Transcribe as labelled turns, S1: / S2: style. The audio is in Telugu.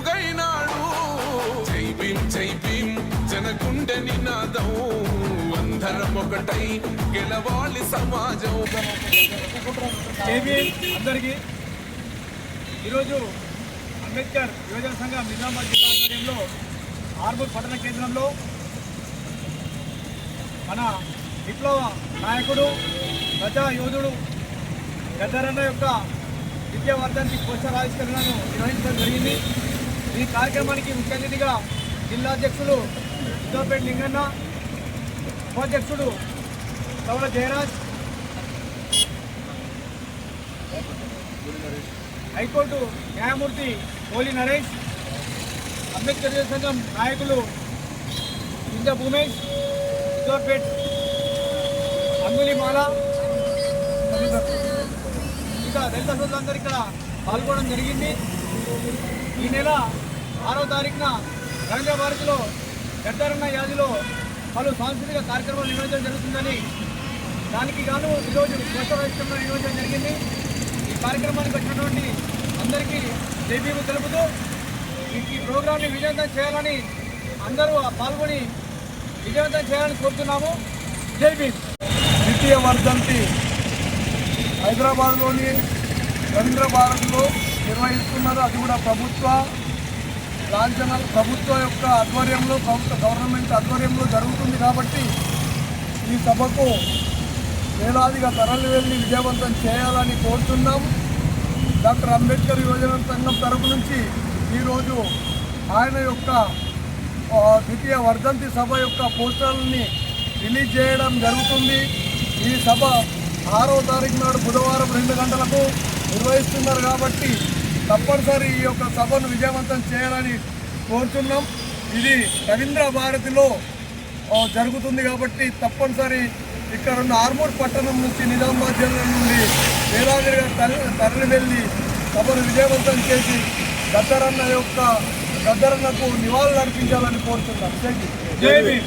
S1: వెలుగైనాడు జై భీం జై భీం జనగుండె నినాదం. అందరం ఒకటై గెలవాలి సమాజం.
S2: అందరికీ ఈరోజు అంబేద్కర్ యువజన సంఘం నిజామాబాద్ జిల్లా ఆధ్వర్యంలో ఆర్మూర్ పట్టణ కేంద్రంలో మన విప్లవ నాయకుడు ప్రజా యోధుడు గద్దరన్న యొక్క విద్యావర్ధానికి పోస్టర్ ఆవిష్కరణను నిర్వహించడం జరిగింది. ఈ కార్యక్రమానికి ముఖ్య అతిథిగా జిల్లా అధ్యక్షులు సిద్ధాపేట లింగన్న ఉపాధ్యక్షుడు సౌర జయరాజ్ హైకోర్టు న్యాయమూర్తి కోలి నరేష్ అంబేద్కర్ సంఘం నాయకులు ఇంద భూమేష్ సిద్ధాపేట్ అంగులిమాల ఇంకా దళిత సోదరులందరూ ఇక్కడ పాల్గొనడం జరిగింది. ఈ నెల ఆరో తారీఖున రవీంద్ర భారతిలో పెద్దారన్న యాదిలో పలు సాంస్కృతిక కార్యక్రమాలు నిర్వహించడం జరుగుతుందని దానికి గాను ఈరోజు పోస్టరాష్ట్రంలో నిర్వహించడం జరిగింది. ఈ కార్యక్రమానికి వచ్చినటువంటి అందరికీ జైబీము తెలుపుతూ ఈ- ప్రోగ్రాంని విజయవంతం చేయాలని అందరూ పాల్గొని విజయవంతం చేయాలని కోరుతున్నాము. జై
S3: ద్వితీయ వర్ధంతి హైదరాబాద్లోని రవీంద్ర భారత్లో నిర్వహిస్తున్నారు అది కూడా ప్రభుత్వ లాంఛనాలు ప్రభుత్వ యొక్క ఆధ్వర్యంలో ప్రభుత్వ గవర్నమెంట్ ఆధ్వర్యంలో జరుగుతుంది కాబట్టి ఈ సభకు వేలాదిగా తరలి వెళ్ళి విజయవంతం చేయాలని కోరుతున్నాం డాక్టర్ అంబేద్కర్ యువజన సంఘం తరపు నుంచి ఈరోజు ఆయన యొక్క ద్వితీయ వర్ధంతి సభ యొక్క పోస్టర్లని రిలీజ్ చేయడం జరుగుతుంది. ఈ సభ ఆరో తారీఖు నాడు బుధవారం రెండు గంటలకు నిర్వహిస్తున్నారు కాబట్టి తప్పనిసరి ఈ యొక్క సభను విజయవంతం చేయాలని కోరుతున్నాం ఇది రవీంద్ర భారతిలో జరుగుతుంది కాబట్టి తప్పనిసరి ఇక్కడ ఉన్న ఆర్మూర్ పట్టణం నుంచి నిజామాబాద్ జిల్లా నుండి వేలాదిగా తరలి తరలి వెళ్ళి సభను విజయవంతం చేసి గద్దరన్న యొక్క గద్దరన్నకు నివాళులు అర్పించాలని కోరుతున్నాం థ్యాంక్ యూ
S2: జై